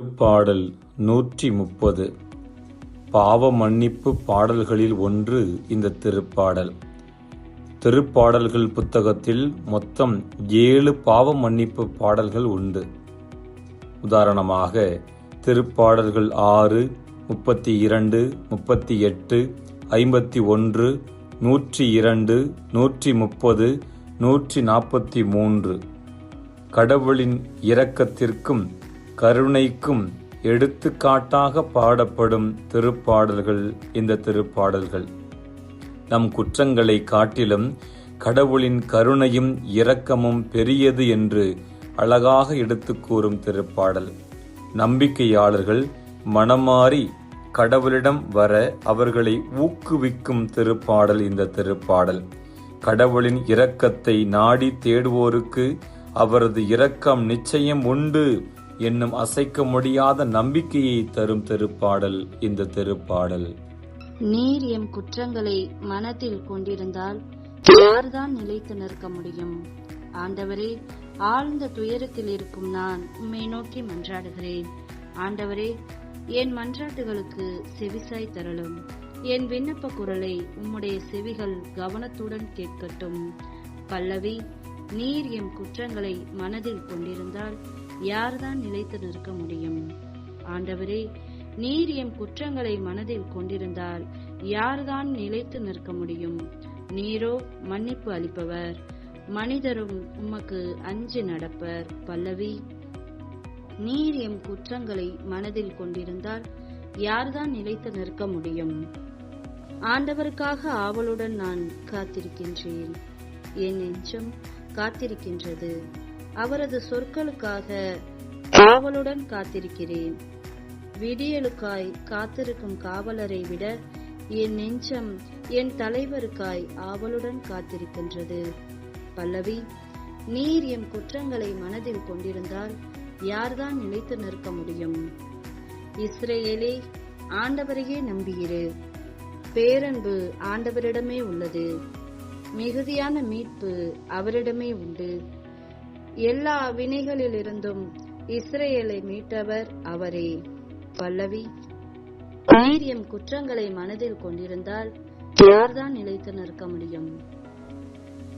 பாடல் நூற்றி முப்பது பாவ மன்னிப்பு பாடல்களில் ஒன்று இந்த திருப்பாடல். திருப்பாடல்கள் புத்தகத்தில் மொத்தம் ஏழு பாவ மன்னிப்பு பாடல்கள் உண்டு. உதாரணமாக திருப்பாடல்கள் ஆறு முப்பத்தி இரண்டு முப்பத்தி எட்டு ஐம்பத்தி ஒன்று நூற்றி இரண்டு நூற்றி முப்பது நூற்றி நாற்பத்தி மூன்று கடவுளின் இரக்கத்திற்கும் கருணைக்கும் எடுத்துக்காட்டாக பாடப்படும் திருப்பாடல்கள் இந்த திருப்பாடல்கள். நம் குற்றங்களை காட்டிலும் கடவுளின் கருணையும் இரக்கமும் பெரியது என்று அழகாக எடுத்து கூறும் திருப்பாடல். நம்பிக்கையாளர்கள் மனமாறி கடவுளிடம் வர அவர்களை ஊக்குவிக்கும் திருப்பாடல் இந்த திருப்பாடல். கடவுளின் இரக்கத்தை நாடி தேடுவோருக்கு அவரது இரக்கம் நிச்சயம் உண்டு. என்னும் அசைக்க முடியாத நம்பிக்கையை தரும் திருப்பாடல் இந்த திருப்பாடல். நீர் எம் குற்றங்களை மனத்தில் கொண்டிருந்தால் யார்தான் நிலைத்து நிற்க முடியும்? ஆண்டவரே ஆழ்ந்த துயரத்தில் இருக்கும் நான் உம்மை நோக்கி மன்றாடுகிறேன். ஆண்டவரே என் மன்றாட்டுகளுக்கு செவிசாய் தரலும். என் விண்ணப்ப குரலை உம்முடைய செவிகள் கவனத்துடன் கேட்கட்டும். பல்லவி நீர் எம் குற்றங்களை மனதில் கொண்டிருந்தால் யார்தான் நிலைத்து நிற்க முடியும்? ஆண்டவரே நீர் என் குற்றங்களை மனதில் கொண்டிருந்தால் யார்தான் நிலைத்து நிற்க முடியும்? நீரோ மன்னிப்பு அளிப்பவர். மனிதரும் உமக்கு அஞ்சு நடப்பர். பல்லவி நீர் எம் குற்றங்களை மனதில் கொண்டிருந்தால் யார்தான் நிலைத்து நிற்க முடியும்? ஆண்டவருக்காக ஆவலுடன் நான் காத்திருக்கின்றேன். என் நெஞ்சம் காத்திருக்கின்றது. அவரது சொற்களுக்காக ஆவலுடன் காத்திருக்கிறேன். விடியலுக்காய் காத்திருக்கும் காவலரை விட என் நெஞ்சம் என் தலைவருக்காய் ஆவலுடன் காத்திருக்கின்றது. பல்லவி நீர் எம் குற்றங்களை மனதில் கொண்டிருந்தால் யார்தான் நிலைத்து நிற்க முடியும்? இஸ்ரேலே ஆண்டவரையே நம்பியிரு பேரன்பு ஆண்டவரிடமே உள்ளது. மிகுதியான மீட்பு அவரிடமே உண்டு. எல்லா வினைகளிலிருந்தும் இஸ்ரேலை மீட்டவர் அவரே. பல்லவி நீர் குற்றங்களை மனதில் கொண்டிருந்தால் யார்தான் நிலைத்து நிற்க முடியும்?